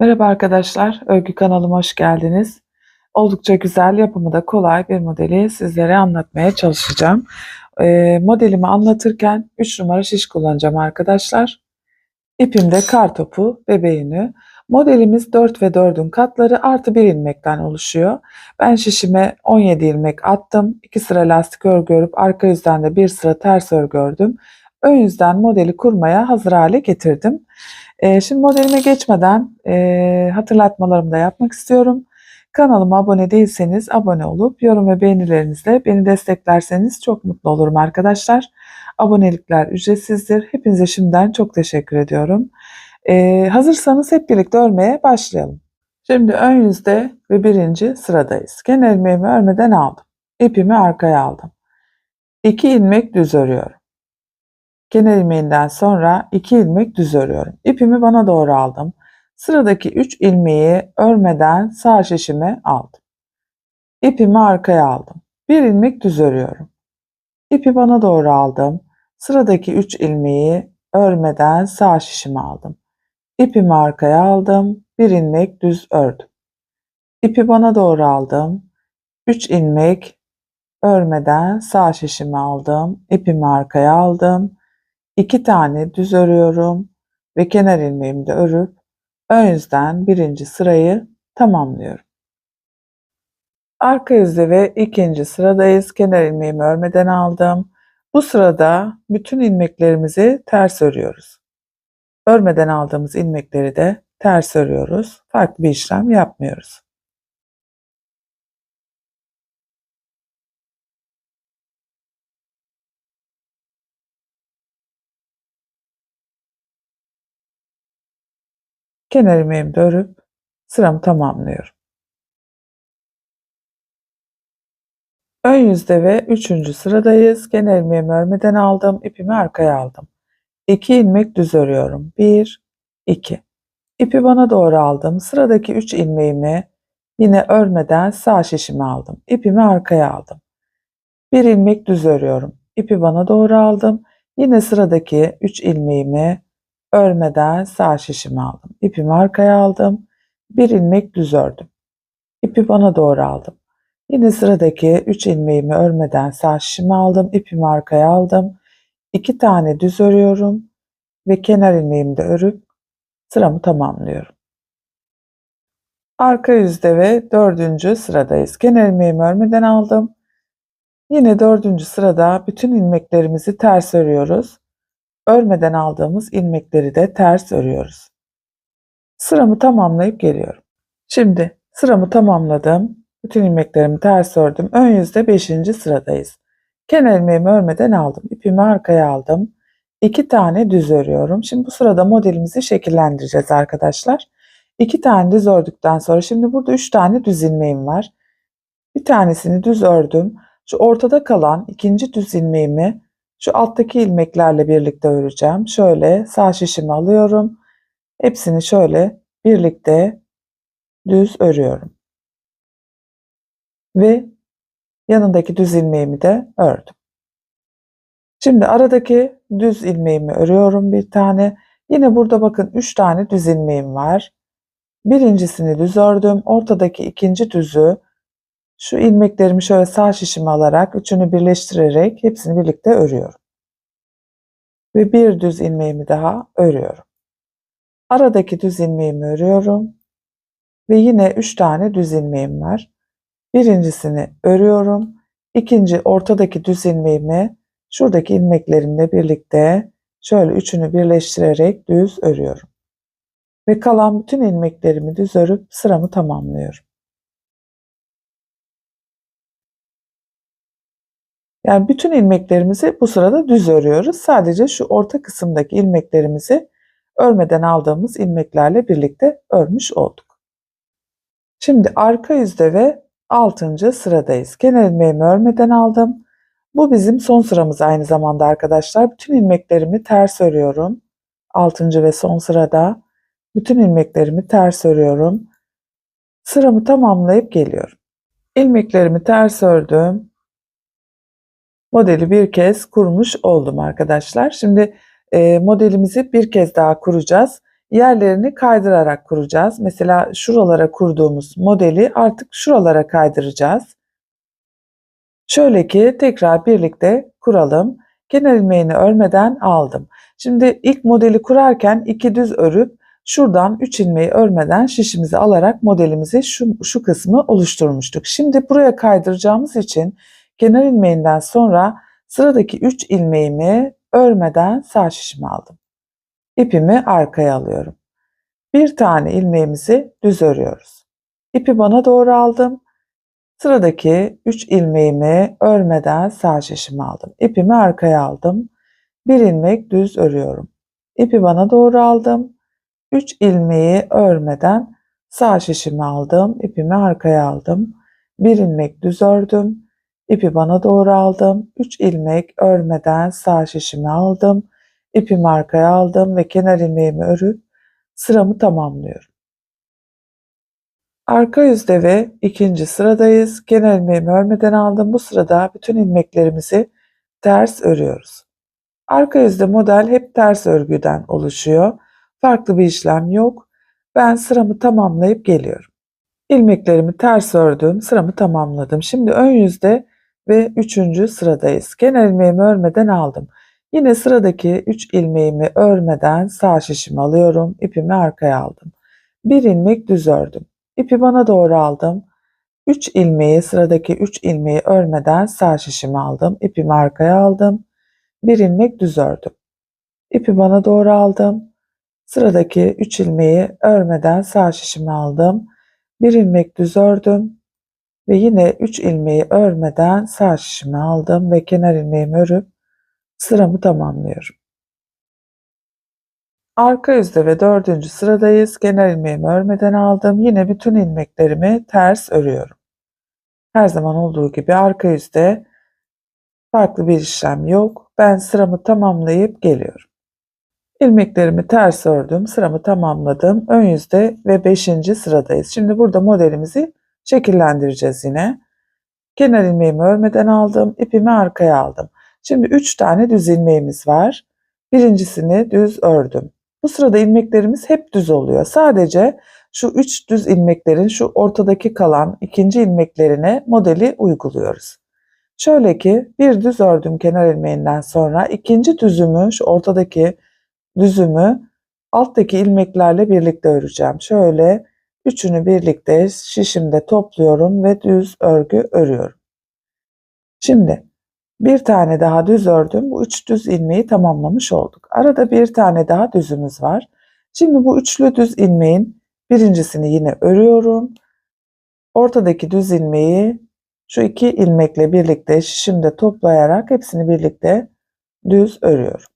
Merhaba arkadaşlar, Örgü kanalıma hoş geldiniz. Oldukça güzel, yapımı da kolay bir modeli sizlere anlatmaya çalışacağım. Ee, modelimi anlatırken 3 numara şiş kullanacağım arkadaşlar. İpimde kar topu, bebeğini. Modelimiz 4 ve 4'ün katları artı 1 ilmekten oluşuyor. Ben şişime 17 ilmek attım. 2 sıra lastik örgü örüp arka yüzden de bir sıra ters örgü ördüm. Ön yüzden modeli kurmaya hazır hale getirdim. Ee, şimdi modelime geçmeden e, hatırlatmalarımı da yapmak istiyorum. Kanalıma abone değilseniz abone olup yorum ve beğenilerinizle beni desteklerseniz çok mutlu olurum arkadaşlar. Abonelikler ücretsizdir. Hepinize şimdiden çok teşekkür ediyorum. Ee, hazırsanız hep birlikte örmeye başlayalım. Şimdi ön yüzde ve birinci sıradayız. Kenar ilmeğimi örmeden aldım. İpimi arkaya aldım. 2 ilmek düz örüyorum. Kenar ilmeğinden sonra 2 ilmek düz örüyorum. İpimi bana doğru aldım. Sıradaki 3 ilmeği örmeden sağ şişime aldım. İpimi arkaya aldım. 1 ilmek düz örüyorum. İpi bana doğru aldım. Sıradaki 3 ilmeği örmeden sağ şişime aldım. İpimi arkaya aldım. 1 ilmek düz ördüm. İpi bana doğru aldım. 3 ilmek örmeden sağ şişime aldım. İpimi arkaya aldım. 2 tane düz örüyorum ve kenar ilmeğimi de örüp ön yüzden birinci sırayı tamamlıyorum. Arka yüzde ve ikinci sıradayız. Kenar ilmeğimi örmeden aldım. Bu sırada bütün ilmeklerimizi ters örüyoruz. Örmeden aldığımız ilmekleri de ters örüyoruz. Farklı bir işlem yapmıyoruz. Kenar ilmeğimi örüp sıramı tamamlıyorum. Ön yüzde ve üçüncü sıradayız. Kenar ilmeğimi örmeden aldım. ipimi arkaya aldım. 2 ilmek düz örüyorum. 1, 2. İpi bana doğru aldım. Sıradaki 3 ilmeğimi yine örmeden sağ şişime aldım. İpimi arkaya aldım. 1 ilmek düz örüyorum. İpi bana doğru aldım. Yine sıradaki 3 ilmeğimi örmeden sağ şişime aldım. İpimi arkaya aldım. Bir ilmek düz ördüm. İpi bana doğru aldım. Yine sıradaki 3 ilmeğimi örmeden sağ şişime aldım. İpimi arkaya aldım. 2 tane düz örüyorum ve kenar ilmeğimi de örüp sıramı tamamlıyorum. Arka yüzde ve dördüncü sıradayız. Kenar ilmeğimi örmeden aldım. Yine dördüncü sırada bütün ilmeklerimizi ters örüyoruz örmeden aldığımız ilmekleri de ters örüyoruz. Sıramı tamamlayıp geliyorum. Şimdi sıramı tamamladım. Bütün ilmeklerimi ters ördüm. Ön yüzde 5. sıradayız. Kenar ilmeğimi örmeden aldım. İpimi arkaya aldım. 2 tane düz örüyorum. Şimdi bu sırada modelimizi şekillendireceğiz arkadaşlar. 2 tane düz ördükten sonra şimdi burada 3 tane düz ilmeğim var. Bir tanesini düz ördüm. Şu ortada kalan ikinci düz ilmeğimi şu alttaki ilmeklerle birlikte öreceğim. Şöyle sağ şişimi alıyorum. Hepsini şöyle birlikte düz örüyorum. Ve yanındaki düz ilmeğimi de ördüm. Şimdi aradaki düz ilmeğimi örüyorum bir tane. Yine burada bakın 3 tane düz ilmeğim var. Birincisini düz ördüm. Ortadaki ikinci düzü şu ilmeklerimi şöyle sağ şişime alarak üçünü birleştirerek hepsini birlikte örüyorum. Ve bir düz ilmeğimi daha örüyorum. Aradaki düz ilmeğimi örüyorum. Ve yine üç tane düz ilmeğim var. Birincisini örüyorum. İkinci ortadaki düz ilmeğimi şuradaki ilmeklerimle birlikte şöyle üçünü birleştirerek düz örüyorum. Ve kalan bütün ilmeklerimi düz örüp sıramı tamamlıyorum. Yani bütün ilmeklerimizi bu sırada düz örüyoruz. Sadece şu orta kısımdaki ilmeklerimizi örmeden aldığımız ilmeklerle birlikte örmüş olduk. Şimdi arka yüzde ve 6. sıradayız. Kenar ilmeğimi örmeden aldım. Bu bizim son sıramız aynı zamanda arkadaşlar. Bütün ilmeklerimi ters örüyorum. 6. ve son sırada bütün ilmeklerimi ters örüyorum. Sıramı tamamlayıp geliyorum. İlmeklerimi ters ördüm modeli bir kez kurmuş oldum arkadaşlar. Şimdi e, modelimizi bir kez daha kuracağız. yerlerini kaydırarak kuracağız. Mesela şuralara kurduğumuz modeli artık şuralara kaydıracağız. Şöyle ki tekrar birlikte kuralım. Kenar ilmeğini örmeden aldım. Şimdi ilk modeli kurarken iki düz örüp şuradan 3 ilmeği örmeden şişimizi alarak modelimizi şu, şu kısmı oluşturmuştuk. Şimdi buraya kaydıracağımız için kenar ilmeğinden sonra sıradaki 3 ilmeğimi örmeden sağ şişimi aldım. İpimi arkaya alıyorum. Bir tane ilmeğimizi düz örüyoruz. İpi bana doğru aldım. Sıradaki 3 ilmeğimi örmeden sağ şişimi aldım. İpimi arkaya aldım. Bir ilmek düz örüyorum. İpi bana doğru aldım. 3 ilmeği örmeden sağ şişimi aldım. İpimi arkaya aldım. Bir ilmek düz ördüm. İpi bana doğru aldım. 3 ilmek örmeden sağ şişimi aldım. İpimi arkaya aldım ve kenar ilmeğimi örüp sıramı tamamlıyorum. Arka yüzde ve ikinci sıradayız. Kenar ilmeğimi örmeden aldım. Bu sırada bütün ilmeklerimizi ters örüyoruz. Arka yüzde model hep ters örgüden oluşuyor. Farklı bir işlem yok. Ben sıramı tamamlayıp geliyorum. İlmeklerimi ters ördüm, sıramı tamamladım. Şimdi ön yüzde ve üçüncü sıradayız. Kenar ilmeğimi örmeden aldım. Yine sıradaki 3 ilmeğimi örmeden sağ şişimi alıyorum. İpimi arkaya aldım. Bir ilmek düz ördüm. İpi bana doğru aldım. 3 ilmeği sıradaki 3 ilmeği örmeden sağ şişimi aldım. İpimi arkaya aldım. Bir ilmek düz ördüm. İpi bana doğru aldım. Sıradaki 3 ilmeği örmeden sağ şişimi aldım. Bir ilmek düz ördüm ve yine 3 ilmeği örmeden sağ şişimi aldım ve kenar ilmeğimi örüp sıramı tamamlıyorum. Arka yüzde ve dördüncü sıradayız. Kenar ilmeğimi örmeden aldım. Yine bütün ilmeklerimi ters örüyorum. Her zaman olduğu gibi arka yüzde farklı bir işlem yok. Ben sıramı tamamlayıp geliyorum. İlmeklerimi ters ördüm. Sıramı tamamladım. Ön yüzde ve beşinci sıradayız. Şimdi burada modelimizi şekillendireceğiz yine. Kenar ilmeğimi örmeden aldım. ipimi arkaya aldım. Şimdi 3 tane düz ilmeğimiz var. Birincisini düz ördüm. Bu sırada ilmeklerimiz hep düz oluyor. Sadece şu 3 düz ilmeklerin şu ortadaki kalan ikinci ilmeklerine modeli uyguluyoruz. Şöyle ki bir düz ördüm kenar ilmeğinden sonra ikinci düzümü şu ortadaki düzümü alttaki ilmeklerle birlikte öreceğim. Şöyle üçünü birlikte şişimde topluyorum ve düz örgü örüyorum. Şimdi bir tane daha düz ördüm. Bu üç düz ilmeği tamamlamış olduk. Arada bir tane daha düzümüz var. Şimdi bu üçlü düz ilmeğin birincisini yine örüyorum. Ortadaki düz ilmeği şu iki ilmekle birlikte şişimde toplayarak hepsini birlikte düz örüyorum.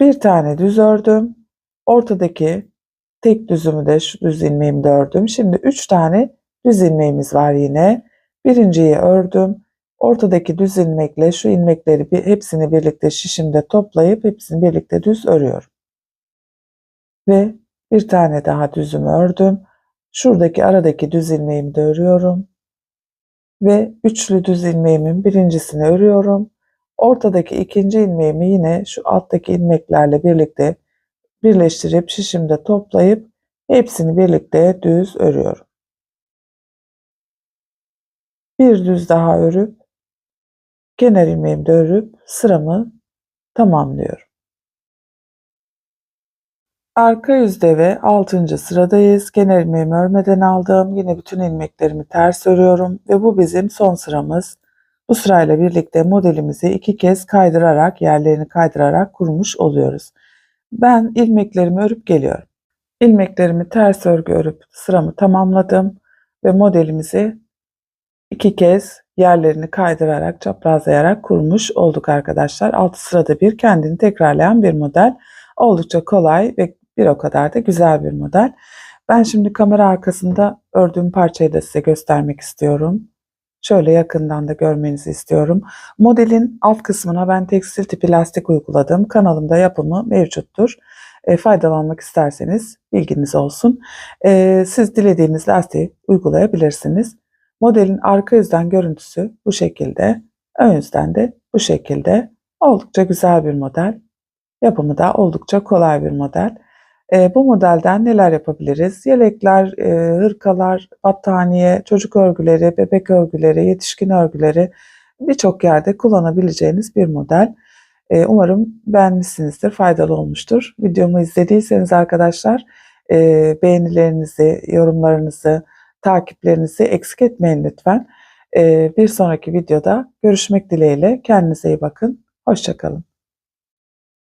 Bir tane düz ördüm. Ortadaki tek düzümü de şu düz ilmeğimde ördüm. Şimdi üç tane düz ilmeğimiz var yine. Birinciyi ördüm. Ortadaki düz ilmekle şu ilmekleri bir, hepsini birlikte şişimde toplayıp hepsini birlikte düz örüyorum. Ve bir tane daha düzümü ördüm. Şuradaki aradaki düz ilmeğimi de örüyorum. Ve üçlü düz ilmeğimin birincisini örüyorum. Ortadaki ikinci ilmeğimi yine şu alttaki ilmeklerle birlikte birleştirip şişimde toplayıp hepsini birlikte düz örüyorum. Bir düz daha örüp kenar ilmeğimi de örüp sıramı tamamlıyorum. Arka yüzde ve 6. sıradayız. Kenar ilmeğimi örmeden aldım. Yine bütün ilmeklerimi ters örüyorum ve bu bizim son sıramız. Bu sırayla birlikte modelimizi iki kez kaydırarak, yerlerini kaydırarak kurmuş oluyoruz. Ben ilmeklerimi örüp geliyorum. İlmeklerimi ters örgü örüp sıramı tamamladım ve modelimizi iki kez yerlerini kaydırarak, çaprazlayarak kurmuş olduk arkadaşlar. 6 sırada bir kendini tekrarlayan bir model. Oldukça kolay ve bir o kadar da güzel bir model. Ben şimdi kamera arkasında ördüğüm parçayı da size göstermek istiyorum. Şöyle yakından da görmenizi istiyorum. Modelin alt kısmına ben tekstil tipi lastik uyguladım. Kanalımda yapımı mevcuttur. E, faydalanmak isterseniz bilginiz olsun. E, siz dilediğiniz lastiği uygulayabilirsiniz. Modelin arka yüzden görüntüsü bu şekilde. Ön yüzden de bu şekilde. Oldukça güzel bir model. Yapımı da oldukça kolay bir model. E, bu modelden neler yapabiliriz? Yelekler, e, hırkalar, battaniye, çocuk örgüleri, bebek örgüleri, yetişkin örgüleri birçok yerde kullanabileceğiniz bir model. E, umarım beğenmişsinizdir, faydalı olmuştur. Videomu izlediyseniz arkadaşlar e, beğenilerinizi, yorumlarınızı, takiplerinizi eksik etmeyin lütfen. E, bir sonraki videoda görüşmek dileğiyle. Kendinize iyi bakın. Hoşçakalın.